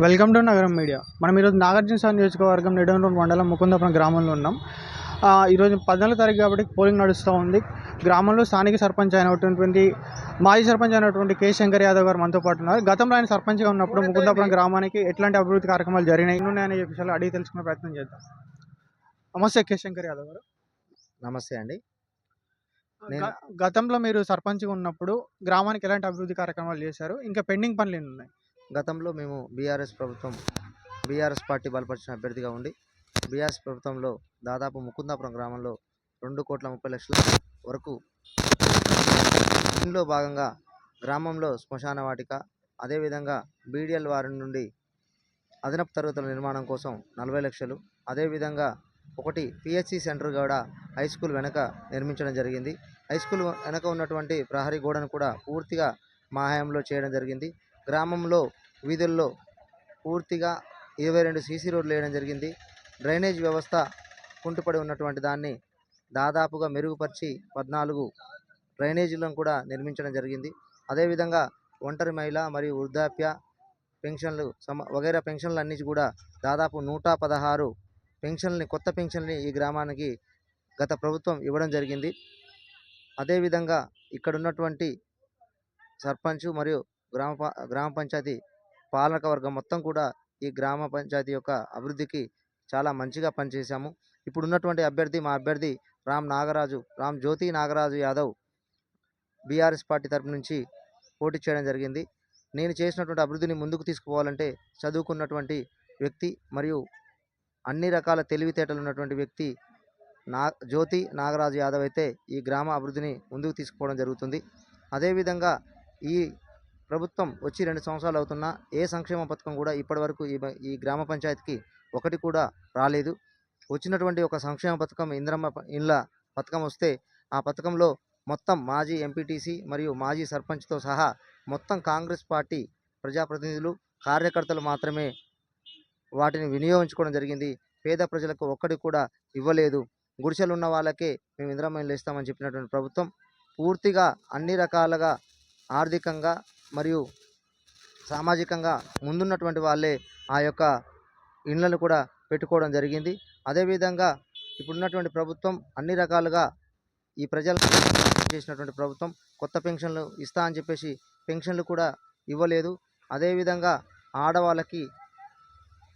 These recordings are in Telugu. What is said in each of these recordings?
వెల్కమ్ టు నగరం మీడియా. మనం ఈరోజు నాగార్జున సాగర్ నియోజకవర్గం నిడమనూరు మండలం ముకుందాపురం గ్రామంలో ఉన్నాం. ఆ, ఈరోజు పద్నాలుగు తారీఖు కాబట్టి పోలింగ్ నడుస్తూ ఉంది. గ్రామంలో స్థానిక సర్పంచ్ అయినటువంటి మాజీ సర్పంచ్ అయినటువంటి కే శంకర్ యాదవ్ గారు మనతో పాటు ఉన్నారు. గతంలో ఆయన సర్పంచ్గా ఉన్నప్పుడు ముకుందాపురం గ్రామానికి ఎట్లాంటి అభివృద్ధి కార్యక్రమాలు జరిగినాయి ఉన్నాయనే విషయాలు అడిగి తెలుసుకునే ప్రయత్నం చేద్దాం. నమస్తే కే శంకర్ యాదవ్ గారు. నమస్తే అండి. గతంలో మీరు సర్పంచ్గా ఉన్నప్పుడు గ్రామానికి ఎలాంటి అభివృద్ధి కార్యక్రమాలు చేశారు? ఇంకా పెండింగ్ పనులు ఎన్ని ఉన్నాయి గతంలో మేము బీఆర్ఎస్ ప్రభుత్వం బీఆర్ఎస్ పార్టీ బలపరిచిన అభ్యర్థిగా ఉండి బీఆర్ఎస్ ప్రభుత్వంలో దాదాపు ముకుందాపురం గ్రామంలో రెండు కోట్ల ముప్పై లక్షల వరకు దీనిలో భాగంగా గ్రామంలో శ్మశాన వాటిక అదేవిధంగా బీడిఎల్ వారి నుండి అదనపు తరగతుల నిర్మాణం కోసం నలభై లక్షలు అదేవిధంగా ఒకటి పిహెచ్సి సెంటర్ కూడా హై స్కూల్ వెనక నిర్మించడం జరిగింది. హై స్కూల్ వెనక ఉన్నటువంటి ప్రహరీ గోడను కూడా పూర్తిగా మా హయాంలో చేయడం జరిగింది. గ్రామంలో వీధుల్లో పూర్తిగా ఇరవై రెండు సీసీ రోడ్లు వేయడం జరిగింది. డ్రైనేజ్ వ్యవస్థ కుంటుపడి ఉన్నటువంటి దాన్ని దాదాపుగా మెరుగుపరిచి పద్నాలుగు డ్రైనేజీలను కూడా నిర్మించడం జరిగింది. అదేవిధంగా ఒంటరి మహిళ మరియు వృద్ధాప్య పెన్షన్లు సమ వగైరా పెన్షన్లు అన్నీ కూడా దాదాపు నూట పదహారు పెన్షన్లని కొత్త పెన్షన్ని ఈ గ్రామానికి గత ప్రభుత్వం ఇవ్వడం జరిగింది. అదేవిధంగా ఇక్కడ ఉన్నటువంటి సర్పంచ్ మరియు గ్రామ ప- గ్రామ పంచాయతీ పాలక వర్గం మొత్తం కూడా ఈ గ్రామ పంచాయతీ యొక్క అభివృద్ధికి చాలా మంచిగా పనిచేశాము. ఇప్పుడు ఉన్నటువంటి అభ్యర్థి మా అభ్యర్థి రామ్ నాగరాజు రామ్ జ్యోతి నాగరాజు యాదవ్ బీఆర్ఎస్ పార్టీ తరపు నుంచి పోటీ చేయడం జరిగింది. నేను చేసినటువంటి అభివృద్ధిని ముందుకు తీసుకుపోవాలంటే చదువుకున్నటువంటి వ్యక్తి మరియు అన్ని రకాల తెలివితేటలు ఉన్నటువంటి వ్యక్తి నా జ్యోతి నాగరాజు యాదవ్ అయితే ఈ గ్రామ అభివృద్ధిని ముందుకు తీసుకుపోవడం జరుగుతుంది. అదేవిధంగా ఈ ప్రభుత్వం వచ్చి రెండు సంవత్సరాలు అవుతున్నా ఏ సంక్షేమ పథకం కూడా ఇప్పటివరకు ఈ ఈ గ్రామ పంచాయతీకి ఒకటి కూడా రాలేదు. వచ్చినటువంటి ఒక సంక్షేమ పథకం ఇంద్రమ్మ ప- ఇండ్ల పథకం వస్తే ఆ పథకంలో మొత్తం మాజీ ఎంపీటీసీ మరియు మాజీ సర్పంచ్తో సహా మొత్తం కాంగ్రెస్ పార్టీ ప్రజాప్రతినిధులు కార్యకర్తలు మాత్రమే వాటిని వినియోగించుకోవడం జరిగింది. పేద ప్రజలకు ఒక్కటి కూడా ఇవ్వలేదు. గుడిసెలు ఉన్న వాళ్ళకే మేము ఇంద్రమ్మ ఇండ్లు ఇస్తామని చెప్పినటువంటి ప్రభుత్వం పూర్తిగా అన్ని రకాలుగా ఆర్థికంగా మరియు సామాజికంగా ముందున్నటువంటి వాళ్ళే ఆ యొక్క ఇండ్లను కూడా పెట్టుకోవడం జరిగింది. అదేవిధంగా ఇప్పుడున్నటువంటి ప్రభుత్వం అన్ని రకాలుగా ఈ ప్రజలు చేసినటువంటి ప్రభుత్వం కొత్త పెన్షన్లు ఇస్తా అని చెప్పేసి పెన్షన్లు కూడా ఇవ్వలేదు. అదేవిధంగా ఆడవాళ్ళకి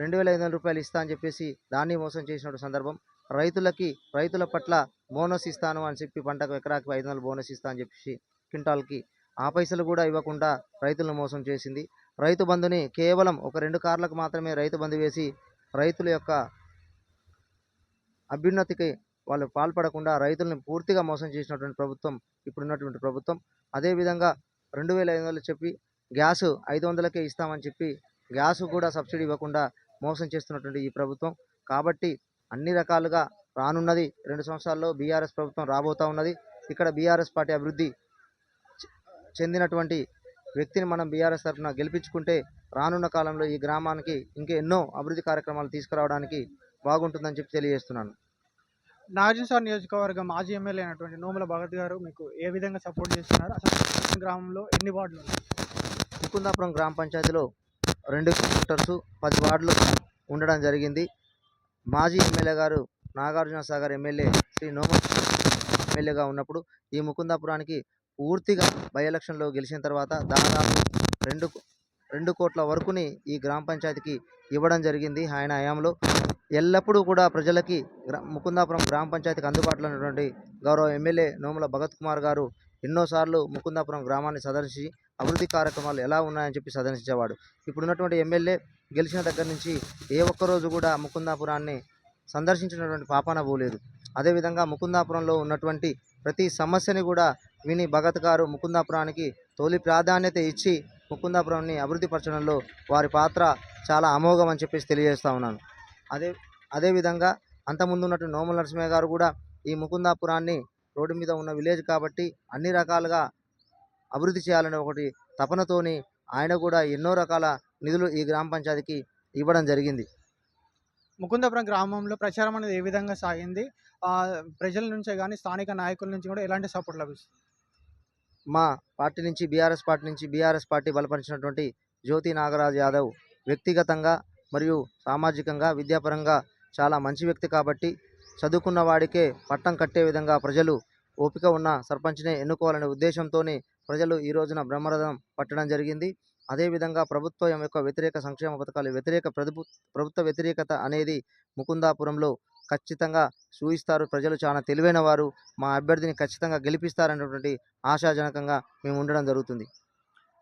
రెండు వేల ఐదు వందల రూపాయలు ఇస్తా అని చెప్పేసి దాన్ని మోసం చేసినటువంటి సందర్భం. రైతులకి రైతుల పట్ల బోనస్ ఇస్తాను అని చెప్పి పంటకు ఎకరాకి ఐదు వందలు బోనస్ ఇస్తా అని చెప్పేసి క్వింటాల్కి ఆ పైసలు కూడా ఇవ్వకుండా రైతులను మోసం చేసింది. రైతు బంధుని కేవలం ఒక రెండు కార్లకు మాత్రమే రైతు బంధు వేసి రైతుల యొక్క అభ్యున్నతికి వాళ్ళు పాల్పడకుండా రైతులను పూర్తిగా మోసం చేసినటువంటి ప్రభుత్వం ఇప్పుడున్నటువంటి ప్రభుత్వం. అదేవిధంగా రెండు వేల ఐదు వందలు చెప్పి గ్యాస్ ఐదు వందలకే ఇస్తామని చెప్పి గ్యాస్ కూడా సబ్సిడీ ఇవ్వకుండా మోసం చేస్తున్నటువంటి ఈ ప్రభుత్వం. కాబట్టి అన్ని రకాలుగా రానున్నది రెండు సంవత్సరాల్లో బీఆర్ఎస్ ప్రభుత్వం రాబోతా ఉన్నది. ఇక్కడ బీఆర్ఎస్ పార్టీ అభివృద్ధి చెందినటువంటి వ్యక్తిని మనం బీఆర్ఎస్ తరఫున గెలిపించుకుంటే రానున్న కాలంలో ఈ గ్రామానికి ఇంకా ఎన్నో అభివృద్ధి కార్యక్రమాలు తీసుకురావడానికి బాగుంటుందని చెప్పి తెలియజేస్తున్నాను. నాగార్జున సాగర్ నియోజకవర్గం మాజీ ఎమ్మెల్యే అయినటువంటి నోముల భగత్ గారు మీకు ఏ విధంగా సపోర్ట్ చేస్తున్నారు? అసలు గ్రామంలో ఎన్ని వార్డులు ముకుందాపురం గ్రామ పంచాయతీలో రెండు కిలోమీటర్స్ పది వార్డులు ఉండడం జరిగింది. మాజీ ఎమ్మెల్యే గారు నాగార్జున సాగర్ ఎమ్మెల్యే శ్రీ నోమ ఎమ్మెల్యేగా ఉన్నప్పుడు ఈ ముకుందాపురానికి పూర్తిగా బై ఎలక్షన్లో గెలిచిన తర్వాత దాదాపు రెండు రెండు కోట్ల వరకుని ఈ గ్రామ పంచాయతీకి ఇవ్వడం జరిగింది ఆయన హయాంలో. ఎల్లప్పుడూ కూడా ప్రజలకి ముకుందాపురం గ్రామ పంచాయతీకి అందుబాటులో ఉన్నటువంటి గౌరవ ఎమ్మెల్యే నోముల భగత్ కుమార్ గారు ఎన్నోసార్లు ముకుందాపురం గ్రామాన్ని సందర్శించి అభివృద్ధి కార్యక్రమాలు ఎలా ఉన్నాయని చెప్పి సందర్శించేవాడు. ఇప్పుడున్నటువంటి ఎమ్మెల్యే గెలిచిన దగ్గర నుంచి ఏ ఒక్క రోజు కూడా ముకుందాపురాన్ని సందర్శించినటువంటి పాపాన పోలేదు. అదేవిధంగా ముకుందాపురంలో ఉన్నటువంటి ప్రతి సమస్యని కూడా విని భగత్ గారు ముకుందాపురానికి తొలి ప్రాధాన్యత ఇచ్చి ముకుందాపురాన్ని అభివృద్ధి పరచడంలో వారి పాత్ర చాలా అమోఘం అని చెప్పేసి తెలియజేస్తా ఉన్నాను. అదే అదేవిధంగా అంతకుముందు ఉన్నట్టు నోముల నరసింహయ్య గారు కూడా ఈ ముకుందాపురాన్ని రోడ్డు మీద ఉన్న విలేజ్ కాబట్టి అన్ని రకాలుగా అభివృద్ధి చేయాలనే ఒకటి తపనతోని ఆయన కూడా ఎన్నో రకాల నిధులు ఈ గ్రామ పంచాయతీకి ఇవ్వడం జరిగింది. ముకుందపురం గ్రామంలో ప్రచారం అనేది ఏ విధంగా సాగింది? ప్రజల నుంచే కానీ స్థానిక నాయకుల నుంచి కూడా ఎలాంటి సపోర్ట్ లభిస్తుంది? మా పార్టీ నుంచి బీఆర్ఎస్ పార్టీ నుంచి బీఆర్ఎస్ పార్టీ బలపరిచినటువంటి జ్యోతి నాగరాజ్ యాదవ్ వ్యక్తిగతంగా మరియు సామాజికంగా విద్యాపరంగా చాలా మంచి వ్యక్తి కాబట్టి చదువుకున్న వాడికే పట్టం కట్టే విధంగా ప్రజలు ఓపిక ఉన్న సర్పంచ్నే ఎన్నుకోవాలనే ఉద్దేశంతోనే ప్రజలు ఈ రోజున బ్రహ్మరథం పట్టడం జరిగింది. అదేవిధంగా ప్రభుత్వం యొక్క వ్యతిరేక సంక్షేమ పథకాలు వ్యతిరేక ప్రభుత్వ వ్యతిరేకత అనేది ముకుందాపురంలో ఖచ్చితంగా చూయిస్తారు ప్రజలు చాలా తెలివైన వారు. మా అభ్యర్థిని ఖచ్చితంగా గెలిపిస్తారనేటువంటి ఆశాజనకంగా మేము ఉండడం జరుగుతుంది.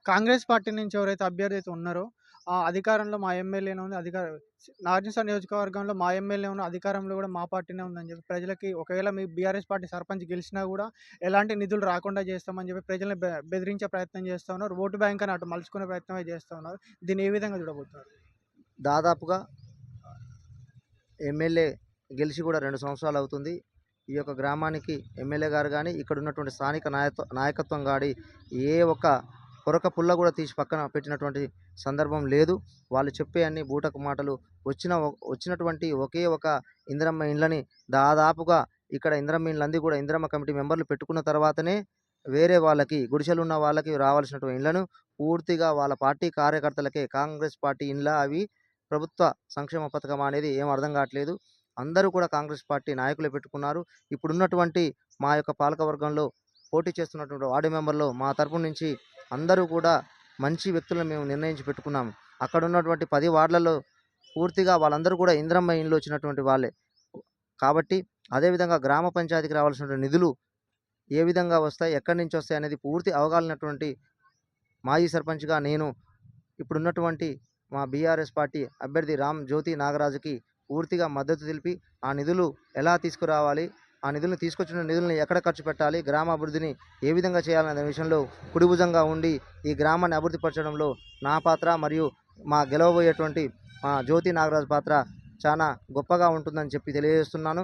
కాంగ్రెస్ పార్టీ నుంచి ఎవరైతే అభ్యర్థి అయితే ఉన్నారో ఆ అధికారంలో మా ఎమ్మెల్యేనే ఉంది. అధికార నాగార్జున నియోజకవర్గంలో మా ఎమ్మెల్యే ఉన్న అధికారంలో కూడా మా పార్టీనే ఉందని చెప్పి ప్రజలకి ఒకవేళ మీ బీఆర్ఎస్ పార్టీ సర్పంచ్ గెలిచినా కూడా ఎలాంటి నిధులు రాకుండా చేస్తామని చెప్పి ప్రజల్ని బె- బెదిరించే ప్రయత్నం చేస్తూ ఉన్నారు. ఓటు బ్యాంక్ అని అటు మలుచుకునే ప్రయత్నమే చేస్తూ ఉన్నారు. దీన్ని ఏ విధంగా చూడబోతున్నారు? దాదాపుగా ఎమ్మెల్యే గెలిచి కూడా రెండు సంవత్సరాలు అవుతుంది. ఈ యొక్క గ్రామానికి ఎమ్మెల్యే గారు కానీ ఇక్కడ ఉన్నటువంటి స్థానిక నాయక నాయకత్వం గాడి ఏ ఒక్క పొరక పుల్ల కూడా తీసి పక్కన పెట్టినటువంటి సందర్భం లేదు. వాళ్ళు చెప్పే అన్ని బూటకు మాటలు వచ్చిన వచ్చినటువంటి ఒకే ఒక ఇందిరమ్మ ఇండ్లని దాదాపుగా ఇక్కడ ఇందిరమ్మ ఇండ్లంది కూడా ఇందిరమ్మ కమిటీ మెంబర్లు పెట్టుకున్న తర్వాతనే వేరే వాళ్ళకి గుడిసెలు ఉన్న వాళ్ళకి రావాల్సినటువంటి ఇండ్లను పూర్తిగా వాళ్ళ పార్టీ కార్యకర్తలకే కాంగ్రెస్ పార్టీ ఇండ్ల అవి ప్రభుత్వ సంక్షేమ పథకం అనేది ఏం అర్థం కావట్లేదు. అందరూ కూడా కాంగ్రెస్ పార్టీ నాయకులు పెట్టుకున్నారు. ఇప్పుడున్నటువంటి మా యొక్క పాలకవర్గంలో పోటీ చేస్తున్నటువంటి వార్డు మెంబర్లో మా తరపు నుంచి అందరూ కూడా మంచి వ్యక్తులను మేము నిర్ణయించి పెట్టుకున్నాము. అక్కడ ఉన్నటువంటి పది వార్డులలో పూర్తిగా వాళ్ళందరూ కూడా ఇంద్రమ్మ ఇండ్లు వచ్చినటువంటి వాళ్ళే. కాబట్టి అదేవిధంగా గ్రామ పంచాయతీకి రావాల్సినటువంటి నిధులు ఏ విధంగా వస్తాయి ఎక్కడి నుంచి వస్తాయి అనేది పూర్తి అవగాహనటువంటి మాజీ సర్పంచ్గా నేను ఇప్పుడున్నటువంటి మా బీఆర్ఎస్ పార్టీ అభ్యర్థి రామ్ జ్యోతి నాగరాజుకి పూర్తిగా మద్దతు తెలిపి ఆ నిధులు ఎలా తీసుకురావాలి ఆ నిధులను తీసుకొచ్చిన నిధులను ఎక్కడ ఖర్చు పెట్టాలి గ్రామ అభివృద్ధిని ఏ విధంగా చేయాలనే విషయంలో కుడిభుజంగా ఉండి ఈ గ్రామాన్ని అభివృద్ధి పరచడంలో నా పాత్ర మరియు మా గెలవబోయేటువంటి మా జ్యోతి నాగరాజు పాత్ర చాలా గొప్పగా ఉంటుందని చెప్పి తెలియజేస్తున్నాను.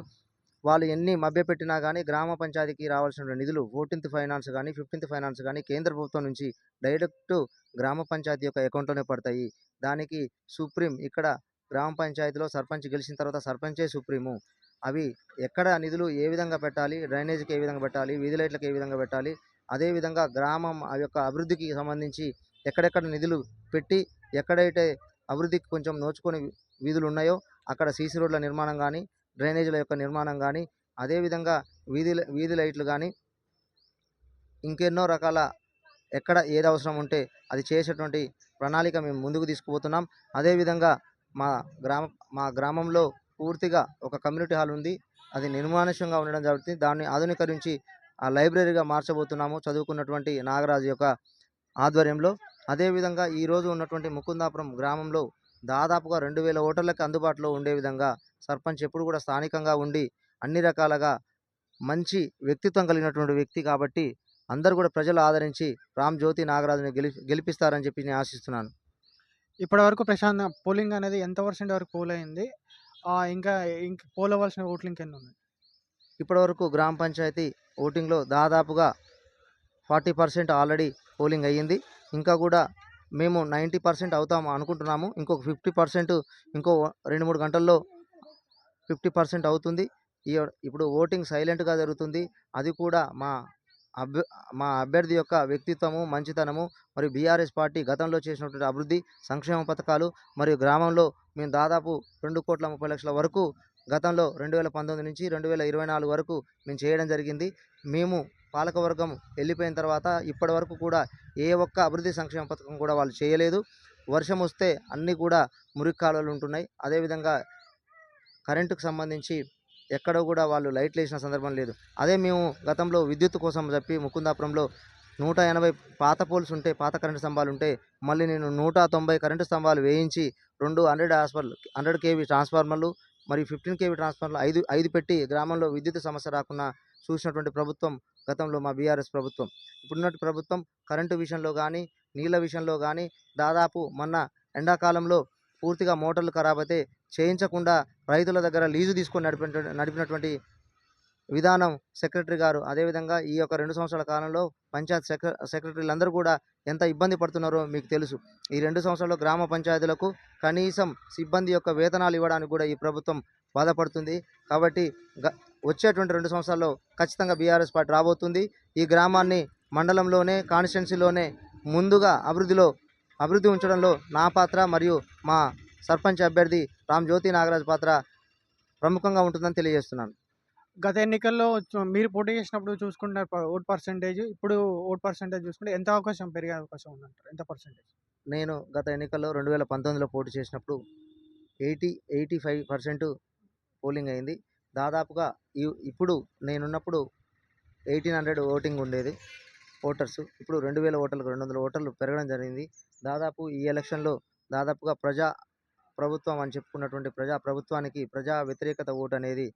వాళ్ళు ఎన్ని మభ్యపెట్టినా కానీ గ్రామ పంచాయతీకి రావాల్సిన నిధులు ఫోర్టీన్త్ ఫైనాన్స్ కానీ ఫిఫ్టీన్త్ ఫైనాన్స్ కానీ కేంద్ర ప్రభుత్వం నుంచి డైరెక్ట్ గ్రామ పంచాయతీ యొక్క అకౌంట్లోనే పడతాయి. దానికి సుప్రీం ఇక్కడ గ్రామ పంచాయతీలో సర్పంచ్ గెలిచిన తర్వాత సర్పంచే సుప్రీము. అవి ఎక్కడ నిధులు ఏ విధంగా పెట్టాలి డ్రైనేజీకి ఏ విధంగా పెట్టాలి వీధి లైట్లకు ఏ విధంగా పెట్టాలి అదేవిధంగా గ్రామం ఆ యొక్క అభివృద్ధికి సంబంధించి ఎక్కడెక్కడ నిధులు పెట్టి ఎక్కడైతే అభివృద్ధికి కొంచెం నోచుకొని వీధులు ఉన్నాయో అక్కడ సీసీ రోడ్ల నిర్మాణం కానీ డ్రైనేజీల యొక్క నిర్మాణం కానీ అదేవిధంగా వీధి వీధి లైట్లు కానీ ఇంకెన్నో రకాల ఎక్కడ ఏది అవసరం ఉంటే అది చేసేటువంటి ప్రణాళిక మేము ముందుకు తీసుకుపోతున్నాం. అదేవిధంగా మా గ్రామ మా గ్రామంలో పూర్తిగా ఒక కమ్యూనిటీ హాల్ ఉంది. అది నిర్మానుష్యంగా ఉండడం జరుగుతుంది. దాన్ని ఆధునీకరించి ఆ లైబ్రరీగా మార్చబోతున్నాము చదువుకున్నటువంటి నాగరాజు యొక్క ఆధ్వర్యంలో. అదేవిధంగా ఈరోజు ఉన్నటువంటి ముకుందాపురం గ్రామంలో దాదాపుగా రెండు వేల ఓటర్లకు అందుబాటులో ఉండే విధంగా సర్పంచ్ ఎప్పుడు కూడా స్థానికంగా ఉండి అన్ని రకాలుగా మంచి వ్యక్తిత్వం కలిగినటువంటి వ్యక్తి కాబట్టి అందరూ కూడా ప్రజలు ఆదరించి రామ్ జ్యోతి నాగరాజుని గెలి గెలిపిస్తారని చెప్పి నేను ఆశిస్తున్నాను. ఇప్పటి వరకు ప్రశాంత్ పోలింగ్ అనేది ఎంత పర్సెంట్ వరకు పోల్ అయింది? ఆ, ఇంకా ఇంక పోల్ అవ్వాల్సిన ఓట్లు ఇంకెన్ని ఉన్నాయి ఇప్పటివరకు గ్రామ పంచాయతీ ఓటింగ్లో దాదాపుగా ఫార్టీ పర్సెంట్ ఆల్రెడీ పోలింగ్ అయ్యింది. ఇంకా కూడా మేము నైంటీ పర్సెంట్ అవుతాము అనుకుంటున్నాము. ఇంకొక ఫిఫ్టీ పర్సెంట్ ఇంకో రెండు మూడు గంటల్లో ఫిఫ్టీ పర్సెంట్ అవుతుంది. ఈ ఇప్పుడు ఓటింగ్ సైలెంట్గా జరుగుతుంది. అది కూడా మా అభ్య మా అభ్యర్థి యొక్క వ్యక్తిత్వము మంచితనము మరియు బీఆర్ఎస్ పార్టీ గతంలో చేసినటువంటి అభివృద్ధి సంక్షేమ పథకాలు మరియు గ్రామంలో మేము దాదాపు రెండు కోట్ల ముప్పై లక్షల వరకు గతంలో రెండు వేల పంతొమ్మిది నుంచి రెండు వేల ఇరవై నాలుగు వరకు మేము చేయడం జరిగింది. మేము పాలకవర్గం వెళ్ళిపోయిన తర్వాత ఇప్పటి వరకు కూడా ఏ ఒక్క అభివృద్ధి సంక్షేమ పథకం కూడా వాళ్ళు చేయలేదు. వర్షం వస్తే అన్నీ కూడా మురికి కాలువలు ఉంటున్నాయి. అదేవిధంగా కరెంటుకు సంబంధించి ఎక్కడ కూడా వాళ్ళు లైట్లు వేసిన సందర్భం లేదు. అదే మేము గతంలో విద్యుత్ కోసం చెప్పి ముకుందాపురంలో నూట ఎనభై పాత పోల్స్ ఉంటే పాత కరెంటు స్తంభాలు ఉంటే మళ్ళీ నేను నూట తొంభై కరెంటు స్తంభాలు వేయించి రెండు హండ్రెడ్ హాస్పర్ హండ్రెడ్ కేవీ ట్రాన్స్ఫార్మర్లు మరియు ఫిఫ్టీన్ కేవీ ట్రాన్స్ఫార్మర్లు ఐదు ఐదు పెట్టి గ్రామంలో విద్యుత్ సమస్య రాకుండా చూసినటువంటి ప్రభుత్వం గతంలో మా బీఆర్ఎస్ ప్రభుత్వం. ఇప్పుడున్నటువంటి ప్రభుత్వం కరెంటు విషయంలో కానీ నీళ్ళ విషయంలో కానీ దాదాపు మొన్న ఎండాకాలంలో పూర్తిగా మోటార్లు ఖరాబ్ అయితే చేయించకుండా రైతుల దగ్గర లీజు తీసుకొని నడిపిన నడిపినటువంటి విధానం సెక్రటరీ గారు. అదేవిధంగా ఈ యొక్క రెండు సంవత్సరాల కాలంలో పంచాయత్ సెక్ర సెక్రటరీలందరూ కూడా ఎంత ఇబ్బంది పడుతున్నారో మీకు తెలుసు. ఈ రెండు సంవత్సరాల్లో గ్రామ పంచాయతీలకు కనీసం సిబ్బంది యొక్క వేతనాలు ఇవ్వడానికి కూడా ఈ ప్రభుత్వం బాధపడుతుంది. కాబట్టి గ వచ్చేటువంటి రెండు సంవత్సరాల్లో ఖచ్చితంగా బీఆర్ఎస్ పార్టీ రాబోతుంది. ఈ గ్రామాన్ని మండలంలోనే కాన్స్టిట్యున్సీలోనే ముందుగా అభివృద్ధిలో అభివృద్ధి ఉంచడంలో నా పాత్ర మరియు మా సర్పంచ్ అభ్యర్థి రామ్ జ్యోతి నాగరాజ్ పాత్ర ప్రముఖంగా ఉంటుందని తెలియజేస్తున్నాను. గత ఎన్నికల్లో మీరు పోటీ చేసినప్పుడు చూసుకుంటే ఓట్ పర్సంటేజ్ ఇప్పుడు ఓట్ పర్సంటేజ్ చూసుకుంటే ఎంత అవకాశం పెరిగే అవకాశం ఉందంటారు? ఎంత పర్సంటేజ్? నేను గత ఎన్నికల్లో రెండు వేల పంతొమ్మిదిలో పోటీ చేసినప్పుడు eighty eighty five percent polling అయింది. దాదాపుగా ఇప్పుడు నేనున్నప్పుడు ఎయిటీన్ హండ్రెడ్ ఓటింగ్ ఉండేది ఓటర్స్. ఇప్పుడు రెండు వేల ఓటర్లకు రెండు వందల ఓటర్లు పెరగడం జరిగింది. దాదాపు ఈ ఎలక్షన్లో దాదాపుగా ప్రజా ప్రభుత్వం అని చెప్పుకున్నటువంటి ప్రజా ప్రభుత్వానికి ప్రజా వ్యతిరేకత ఓటు అనేది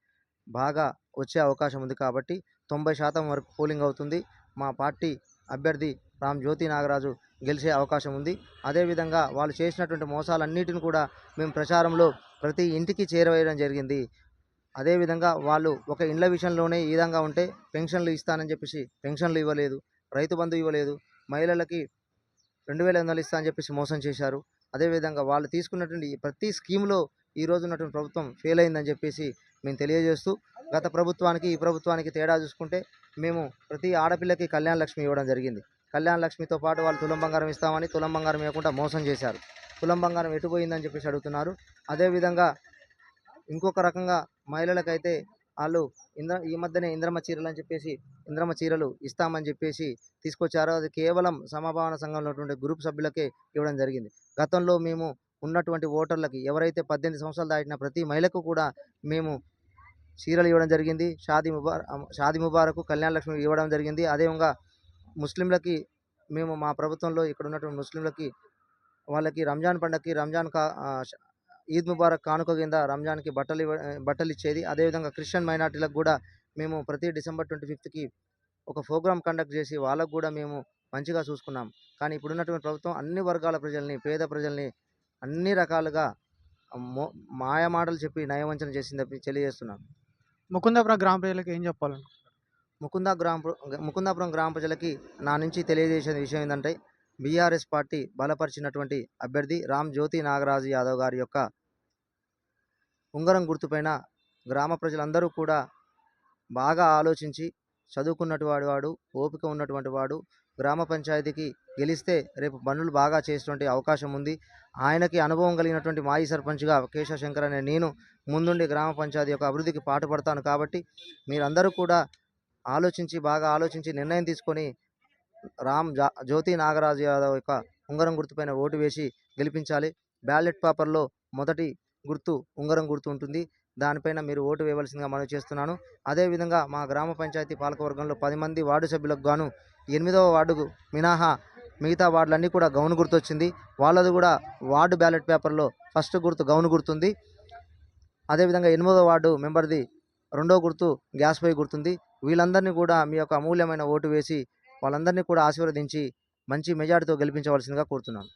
బాగా వచ్చే అవకాశం ఉంది కాబట్టి తొంభై శాతం వరకు పోలింగ్ అవుతుంది. మా పార్టీ అభ్యర్థి రామ్ జ్యోతి నాగరాజు గెలిచే అవకాశం ఉంది. అదేవిధంగా వాళ్ళు చేసినటువంటి మోసాలన్నిటిని కూడా మేము ప్రచారంలో ప్రతి ఇంటికి చేరవేయడం జరిగింది. అదేవిధంగా వాళ్ళు ఒక ఇండ్ల విషయంలోనే ఈ విధంగా ఉంటే పెన్షన్లు ఇస్తానని చెప్పేసి పెన్షన్లు ఇవ్వలేదు రైతు బంధు ఇవ్వలేదు మహిళలకి రెండు వేల ఐదు వందలు ఇస్తా అని చెప్పేసి మోసం చేశారు. అదేవిధంగా వాళ్ళు తీసుకున్నటువంటి ప్రతి స్కీమ్లో ఈ రోజు ఉన్నటువంటి ప్రభుత్వం ఫెయిల్ అయిందని చెప్పేసి మేము తెలియజేస్తూ గత ప్రభుత్వానికి ఈ ప్రభుత్వానికి తేడా చూసుకుంటే మేము ప్రతి ఆడపిల్లకి కళ్యాణ లక్ష్మి ఇవ్వడం జరిగింది. కళ్యాణ లక్ష్మితో పాటు వాళ్ళు తులం బంగారం ఇస్తామని తులం బంగారం ఇవ్వకుండా మోసం చేశారు. తులం బంగారం ఎటుపోయిందని చెప్పేసి అడుగుతున్నారు. అదేవిధంగా ఇంకొక రకంగా మహిళలకైతే వాళ్ళు ఇంద్ర ఈ మధ్యనే ఇంద్రమ్మ చీరలు అని చెప్పేసి ఇంద్రమ్మ చీరలు ఇస్తామని చెప్పేసి తీసుకొచ్చారు. అది కేవలం సమభావన సంఘంలో ఉన్నటువంటి గ్రూప్ సభ్యులకే ఇవ్వడం జరిగింది. గతంలో మేము ఉన్నటువంటి ఓటర్లకి ఎవరైతే పద్దెనిమిది సంవత్సరాలు దాటిన ప్రతి మహిళకు కూడా మేము చీరలు ఇవ్వడం జరిగింది. షాదీ ముబారక్ షాదీ ముబారకు కళ్యాణ లక్ష్మి ఇవ్వడం జరిగింది. అదేవిధంగా ముస్లింలకి మేము మా ప్రభుత్వంలో ఇక్కడ ఉన్నటువంటి ముస్లింలకి వాళ్ళకి రంజాన్ పండగకి రంజాన్ కా ఈద్ ముబారక్ కానుక కింద రంజాన్కి బట్టలు ఇవ్వ బట్టలు ఇచ్చేది అదేవిధంగా క్రిస్టియన్ మైనార్టీలకు కూడా మేము ప్రతి డిసెంబర్ ట్వంటీ ఫిఫ్త్కి ఒక ప్రోగ్రామ్ కండక్ట్ చేసి వాళ్ళకు కూడా మేము మంచిగా చూసుకున్నాం. కానీ ఇప్పుడున్నటువంటి ప్రభుత్వం అన్ని వర్గాల ప్రజల్ని పేద ప్రజల్ని అన్ని రకాలుగా మో మాయ మాటలు చెప్పి నయవంచన చేసింది తెలియజేస్తున్నాం. ముకుందాపురం గ్రామ ప్రజలకు ఏం చెప్పాలను ముకుంద గ్రామ ప్ర- ముకుందాపురం గ్రామ ప్రజలకి నా నుంచి తెలియజేసే విషయం ఏంటంటే బీఆర్ఎస్ పార్టీ బలపరిచినటువంటి అభ్యర్థి రామ్ జ్యోతి నాగరాజు యాదవ్ గారి యొక్క ఉంగరం గుర్తుపైన గ్రామ ప్రజలందరూ కూడా బాగా ఆలోచించి చదువుకున్నటువంటి వాడు ఓపిక ఉన్నటువంటి వాడు గ్రామ పంచాయతీకి గెలిస్తే రేపు పనులు బాగా చేసేటువంటి అవకాశం ఉంది. ఆయనకి అనుభవం కలిగినటువంటి మాజీ సర్పంచ్గా కేశవ శంకర్ అనే నేను ముందుండి గ్రామ పంచాయతీ యొక్క అభివృద్ధికి పాటుపడతాను కాబట్టి మీరందరూ కూడా ఆలోచించి బాగా ఆలోచించి నిర్ణయం తీసుకొని రామ్ జా జ్యోతి నాగరాజు యాదవ్ యొక్క ఉంగరం గుర్తుపైన ఓటు వేసి గెలిపించాలి. బ్యాలెట్ పేపర్లో మొదటి గుర్తు ఉంగరం గుర్తు ఉంటుంది. దానిపైన మీరు ఓటు వేయవలసిందిగా మనవి చేస్తున్నాను. అదేవిధంగా మా గ్రామ పంచాయతీ పాలకవర్గంలో పది మంది వార్డు సభ్యులకు గాను ఎనిమిదవ వార్డుకు మినహా మిగతా వార్డులన్నీ కూడా గౌను గుర్తు వచ్చింది వాళ్ళది కూడా వార్డు బ్యాలెట్ పేపర్లో ఫస్ట్ గుర్తు గౌను గుర్తుంది. అదేవిధంగా ఎనిమిదవ వార్డు మెంబర్ది రెండో గుర్తు గ్యాస్ పై గుర్తుంది. వీళ్ళందరినీ కూడా మీ యొక్క అమూల్యమైన ఓటు వేసి వాళ్ళందరినీ కూడా ఆశీర్వదించి మంచి మెజార్టీతో గెలిపించవలసిందిగా కోరుతున్నాను.